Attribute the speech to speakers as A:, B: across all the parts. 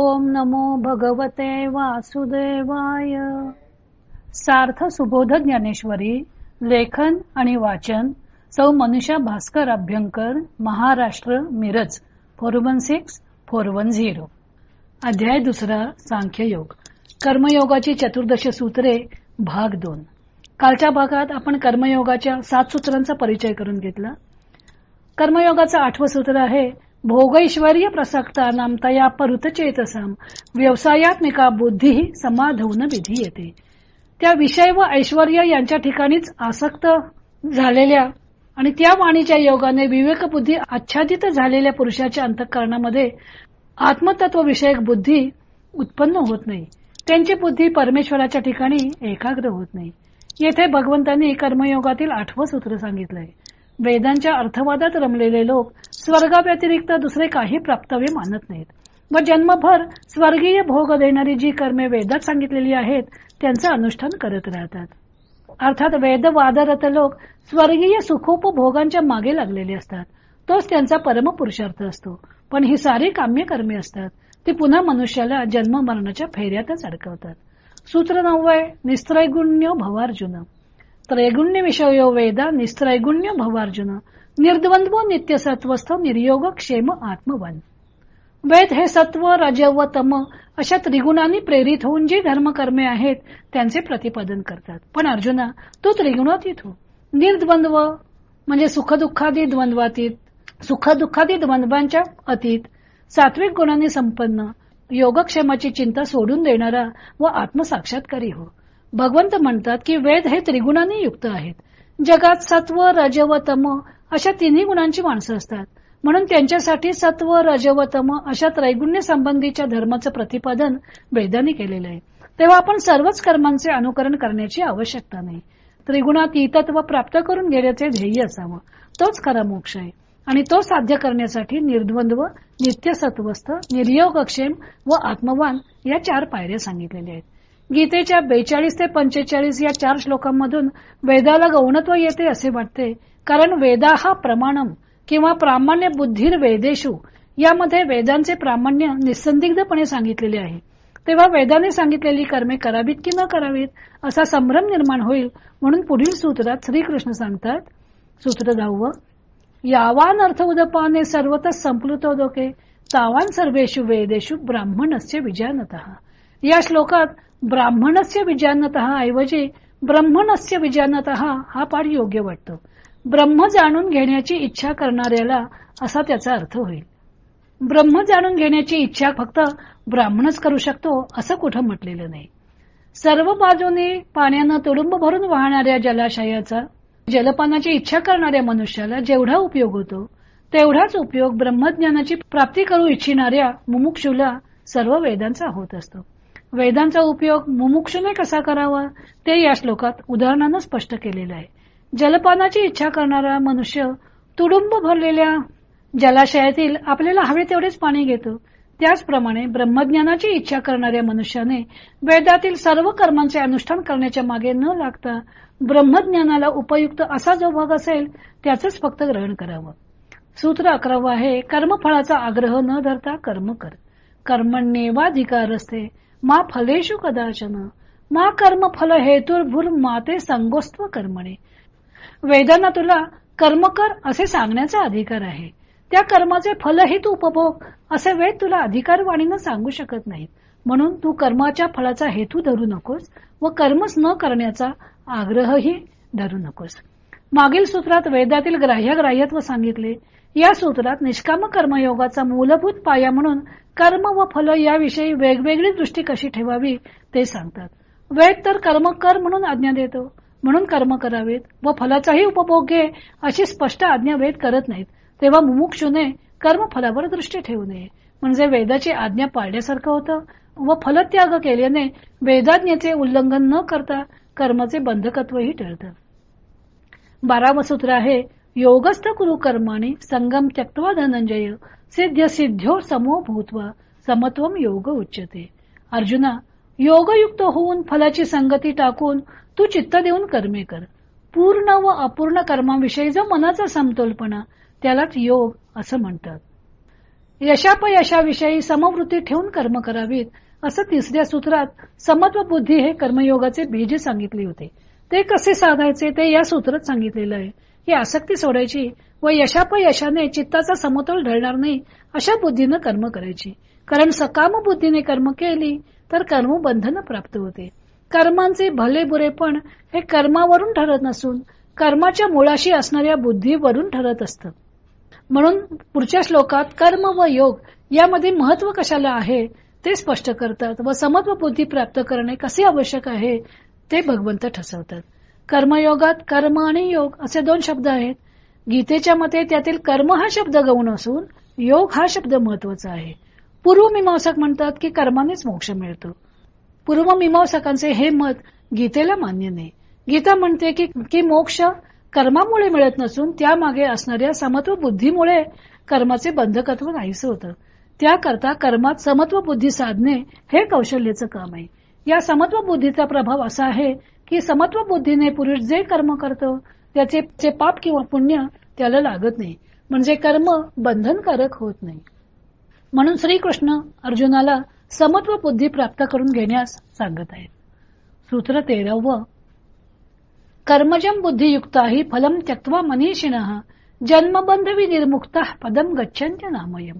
A: ओम नमो भगवते वासुदेवाय. सार्थ सुबोध ज्ञानेश्वरी लेखन आणि वाचन सौ Manusha Bhaskar Abhyankar Maharashtra Miraj four one six four one zero. अध्याय दुसरा सांख्य योग कर्मयोगाची चतुर्दश सूत्रे भाग दोन. कालच्या भागात आपण कर्मयोगाच्या सात सूत्रांचा परिचय करून घेतला. कर्मयोगाचं आठवं सूत्र आहे भोगैश्वर्य प्रसक्ता नामतया परुतचेतसाम व्यवसायात्मिका बुद्धी समाधवन विधी येते त्या विषय व ऐश्वर यांच्या ठिकाणीच आसक्त झालेल्या आणि त्या वाणीच्या योगाने विवेक बुद्धी आच्छादित झालेल्या पुरुषाच्या अंतःकरणामध्ये आत्मतत्व विषयक बुद्धी उत्पन्न होत नाही. त्यांची बुद्धी परमेश्वराच्या ठिकाणी एकाग्र होत नाही. येथे भगवंतांनी कर्मयोगातील आठवं सूत्र सांगितलंय. वेदांच्या अर्थवादात रमलेले लोक स्वर्गाव्यतिरिक्त दुसरे काही प्राप्तव्य मानत नाहीत. व जन्मभर स्वर्गीय भोग देणारी जी कर्मे वेदात सांगितलेली आहेत त्यांचे अनुष्ठान करत राहतात. अर्थात वेदवादरत लोक स्वर्गीय सुखोपभोगांच्या मागे लागलेले असतात. तोच त्यांचा परमपुरुषार्थ असतो. पण ही सारी काम्य कर्मे असतात. ती पुन्हा मनुष्याला जन्म मरणाच्या फेऱ्यातच अडकवतात. सूत्र नव्वय निस्त्रैगुण्य भवार्जुन. त्रैगुण्य विषयो वेदा निस्त्रैगुण्य भवार्जुन. निर्द्वंद्व नित्यसत्वस्थ निर्योग क्षेम आत्मवन. वेद हे सत्व रज व तम अशा त्रिगुणांनी प्रेरित होऊन जी धर्मकर्मे आहेत त्यांचे प्रतिपादन करतात. पण अर्जुना तो त्रिगुणातीत हो. निर्द्वंद्व म्हणजे सुखदुःखादी द्वंद्वातीत सुखदुःखादी द्वंद्वांच्या अतीत सात्विक गुणांनी संपन्न योगक्षेमाची चिंता सोडून देणारा व आत्मसाक्षात्कारी हो. भगवंत म्हणतात की वेद हे त्रिगुणांनी युक्त आहेत. जगात सत्व रज व तम अशा तिन्ही गुणांची माणसं असतात. म्हणून त्यांच्यासाठी सत्व रजवतम अशा त्रैगुण्य संबंधीच्या धर्माचं प्रतिपादन वेदांनी केलेलं आहे. तेव्हा आपण सर्वच कर्मांचे अनुकरण करण्याची आवश्यकता नाही. त्रिगुणात इतत्व प्राप्त करून घेण्याचे ध्येय असावं. तोच खरा मोक्ष आहे. आणि तो साध्य करण्यासाठी निर्द्वंद्व नित्यसत्वस्थ निर्योगक्षेम व आत्मवान या चार पायऱ्या सांगितलेल्या आहेत. गीतेच्या बेचाळीस ते पंचेचाळीस या चार श्लोकांमधून वेदाला गौणत्व येते असे वाटते. कारण वेदा हा प्रमाणम किंवा प्रामाण्य बुद्धीर वेदेशू यामध्ये वेदांचे प्रामाण्य निसंदिग्धपणे सांगितलेले आहे. तेव्हा वेदाने सांगितलेली कर्मे करावीत की न करावीत असा संभ्रम निर्माण होईल म्हणून पुढील सूत्रात श्रीकृष्ण सांगतात सूत्र दहावं यावान अर्थ उदपाने सर्वतच संप्लुतो दोके तावान सर्वेशु वेदेशु ब्राह्मणस्य विजानत. या श्लोकात ब्राह्मणस्य विजानत ऐवजी ब्रह्मणस्य विजानत हा पाठ योग्य वाटतो. ब्रह्म जाणून घेण्याची इच्छा करणाऱ्याला असा त्याचा अर्थ होईल. ब्रह्म जाणून घेण्याची इच्छा फक्त ब्राह्मणच करू शकतो असं कुठं म्हटलेलं नाही. सर्व बाजूने पाण्यानं तुडुंब भरून वाहणाऱ्या जलाशयाचा जलपानाची इच्छा करणाऱ्या मनुष्याला जेवढा उपयोग होतो तेवढाच उपयोग ब्रह्मज्ञानाची प्राप्ती करू इच्छिणाऱ्या मुमुक्षुला सर्व वेदांचा होत असतो. वेदांचा उपयोग मुमुक्षुने कसा करावा ते या श्लोकात उदाहरणानं स्पष्ट केलेलं आहे. जलपानाची इच्छा करणारा मनुष्य तुडुंब भरलेल्या जलाशयातील आपल्याला हवे तेवढेच पाणी घेतो. त्याचप्रमाणे ब्रह्मज्ञानाची इच्छा करणाऱ्या मनुष्याने वेदातील सर्व कर्मांचे अनुष्ठान करण्याच्या मागे न लागता ब्रह्मज्ञानाला उपयुक्त असा जो भाग असेल त्याचंच फक्त ग्रहण करावं. सूत्र अकरावं आहे कर्मफळाचा आग्रह न धरता कर्म कर. कर्मण्येवाधिकार असते मा फलेशु कदाचन मा कर्म फल हेतुर्भूर माते संगोस्त्व कर्मणे। वेदांना तुला कर्म कर असे सांगण्याचा अधिकार आहे. त्या कर्माचे फलही तू उपभोग असे वेद तुला अधिकारवाणीनं सांगू शकत नाहीत. म्हणून तू कर्माच्या फळाचा हेतू धरू नकोस व कर्मच न करण्याचा आग्रहही धरू नकोस. मागील सूत्रात वेदातील ग्राह्य ग्राह्यत्व सांगितले या सूत्रात निष्काम कर्मयोगाचा मूलभूत पाया म्हणून कर्म व फल याविषयी वेगवेगळी दृष्टी कशी ठेवावी ते सांगतात. वेद तर कर्म कर म्हणून आज्ञा देतो. म्हणून कर्म करावेत व फलाचाही उपभोग घे अशी स्पष्ट आज्ञा वेद करत नाहीत. तेव्हा मुमुक्षुने कर्म फलावर दृष्टी ठेवू नये. म्हणजे वेदाची आज्ञा पाळण्यासारखं होतं व फलत्याग केल्याने वेदाज्ञेचे उल्लंघन न करता कर्माचे बंधकत्वही टळतं. बारावं सूत्र आहे योगस्थ कुरु कर्माने संगम त्यक्त्वा धनंजय सिद्ध सिद्ध्यो समो भूतवा समत्वम योग उच्चते अर्जुना योगयुक्त होऊन फलाची संगती टाकून तू चित्त देऊन कर्मे कर. पूर्ण व अपूर्ण कर्माविषयी जो मनाचा समतोलपणा त्यालाच योग असं म्हणतात. यशापयशाविषयी समवृत्ती ठेवून कर्म करावीत असं तिसऱ्या सूत्रात समत्व बुद्धी हे कर्मयोगाचे बीज सांगितले होते. ते कसे साधायचे ते या सूत्रात सांगितलेलं आहे. ही आसक्ती सोडायची व यशापयशाने चित्ताचा समतोल ढळणार नाही अशा बुद्धीनं कर्म करायची. कारण सकाम बुद्धीने कर्म केली तर कर्म बंधन प्राप्त होते. कर्मांचे भले बुरेपण हे कर्मावरून ठरत नसून कर्माच्या मुळाशी असणाऱ्या बुद्धीवरून ठरत असतं. म्हणून पुढच्या श्लोकात कर्म व योग यामध्ये महत्त्व कशाला आहे ते स्पष्ट करतात व समत्व बुद्धी प्राप्त करणे कसे आवश्यक आहे ते भगवंत ठसवतात. कर्मयोगात कर्म आणि योग असे दोन शब्द आहेत. गीतेच्या मते त्यातील कर्म हा शब्द गौण असून योग हा शब्द महत्त्वाचा आहे. पूर्वमीमांसक म्हणतात की कर्मानेच मोक्ष मिळतो. पूर्वमीमांसकांचे हे मत गीतेला मान्य नाही. गीता म्हणते की, की मोक्ष कर्मामुळे मिळत नसून त्यामागे असणाऱ्या समत्व बुद्धीमुळे कर्माचे बंधकत्व नाहीसे होतं. त्याकरता कर्मात समत्व बुद्धी साधणे हे कौशल्याचं काम आहे. या समत्व बुद्धीचा प्रभाव असा आहे की समत्व बुद्धीने पुरुष जे कर्म करतो त्याचे पाप किंवा पुण्य त्याला लागत नाही. म्हणजे कर्म बंधनकारक होत नाही. म्हणून श्रीकृष्ण अर्जुनाला समत्व बुद्धी प्राप्त करून घेण्यास सांगत आहेत. सूत्र तेरावं. कर्मजम बुद्धियुक्ता ही फलम त्यक्वा मनीषिण जन्मबंध निर्मुक्ता पदम गच्छन्त्य नामयम.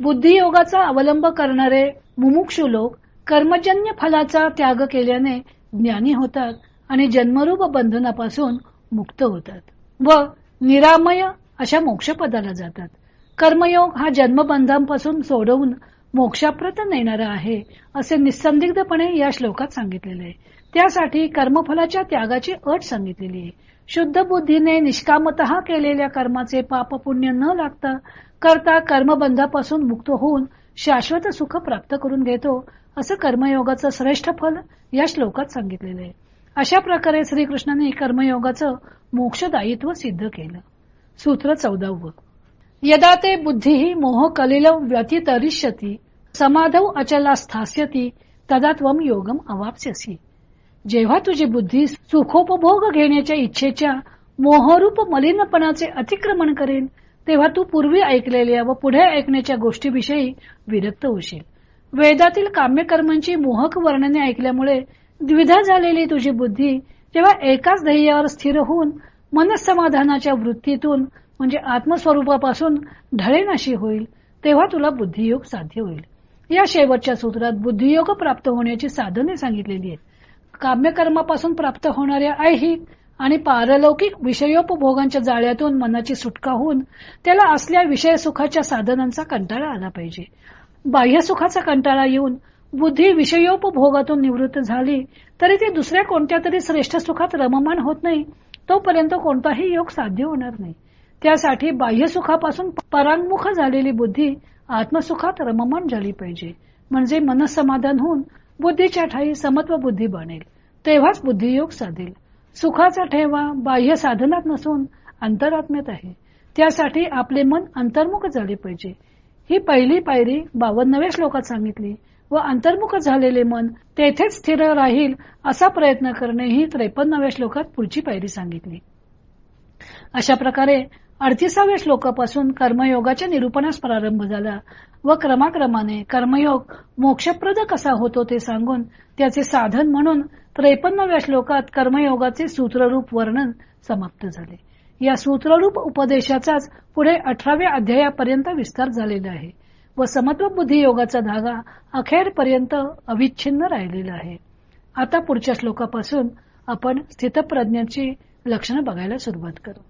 A: बुद्धियोगाचा अवलंब करणारे मुमुक्षु लोक कर्मजन्य फलाचा त्याग केल्याने ज्ञानी होतात आणि जन्मरूप बंधनापासून मुक्त होतात व निरामय अशा मोक्षपदाला जातात. कर्मयोग हा जन्मबंधांपासून सोडवून मोक्षाप्रत नेणारा आहे असे निसंदिग्धपणे या श्लोकात सांगितलेले आहे. त्यासाठी कर्मफलाच्या त्यागाची अट सांगितलेली आहे. शुद्ध बुद्धीने निष्कामत केलेल्या कर्माचे पाप पुण्य न लागता करता कर्मबंधापासून मुक्त होऊन शाश्वत सुख प्राप्त करून घेतो असं कर्मयोगाचं श्रेष्ठ फल या श्लोकात सांगितलेलं आहे. अशा प्रकारे श्रीकृष्णाने कर्मयोगाचं मोक्षदायित्व सिद्ध केलं. सूत्र चौदावं. यदा ते बुद्धी मोह कलिल व्यतितरिष्यती समाधव अचला स्थास्यती तदा त्वम योगम अवाप्स्यसी. जेव्हा तुझी बुद्धी सुखोपभोग घेण्याच्या इच्छेच्या मोहरूप मलिनपणाचे अतिक्रमण करेल तेव्हा तू पूर्वी ऐकलेल्या व पुढे ऐकण्याच्या गोष्टीविषयी विरक्त होशील. वेदातील काम्यकर्मांची मोहक वर्णने ऐकल्यामुळे द्विधा झालेली तुझी बुद्धी जेव्हा एकाच ध्येयावर स्थिर होऊन मनसमाधानाच्या वृत्तीतून म्हणजे आत्मस्वरूपापासून ढळेनाशी होईल तेव्हा तुला बुद्धियोग साध्य होईल. या शेवटच्या सूत्रात बुद्धियोग प्राप्त होण्याची साधने सांगितलेली आहेत. काम्यकर्मापासून प्राप्त होणाऱ्या ऐहिक आणि पारलौकिक विषयोपभोगांच्या जाळ्यातून मनाची सुटका होऊन त्याला असल्या विषय सुखाच्या साधनांचा कंटाळा आला पाहिजे. बाह्य सुखाचा कंटाळा येऊन बुद्धी विषयोपभोगातून निवृत्त झाली तरी ती दुसऱ्या कोणत्या तरी श्रेष्ठ सुखात रममान होत नाही तोपर्यंत कोणताही योग साध्य होणार नाही. त्यासाठी बाह्य सुखापासून परांगमुख झालेली बुद्धी आत्मसुखात रममान झाली पाहिजे. म्हणजे मनसमाधान होऊन बुद्धीच्या ठाई समत्व बुद्धी बनेल. तेव्हाच बुद्धियोग साधेल. सुखाचा ठेवा बाह्य साधनात नसून अंतरात्म्यात आहे. त्यासाठी आपले मन अंतर्मुख झाले पाहिजे. ही पहिली पायरी बावन्नव्या श्लोकात सांगितली. व अंतर्मुख झालेले मन तेथेच स्थिर राहील असा प्रयत्न करणे ही त्रेपन्नाव्या श्लोकात पुढची पायरी सांगितली. अशा प्रकारे अडतीसाव्या श्लोकापासून कर्मयोगाच्या निरूपणास प्रारंभ झाला व क्रमाक्रमाने कर्मयोग मोक्षप्रद कसा होतो ते सांगून त्याचे साधन म्हणून त्रेपन्नाव्या श्लोकात कर्मयोगाचे सूत्ररूप वर्णन समाप्त झाले. या सूत्ररूप उपदेशाचाच पुढे अठराव्या अध्यायापर्यंत विस्तार झालेला आहे व समत्व बुद्धी योगाचा धागा अखेरपर्यंत अविच्छिन्न राहिलेला आहे. आता पुढच्या श्लोकापासून आपण स्थितप्रज्ञाची लक्षणं बघायला सुरुवात करू.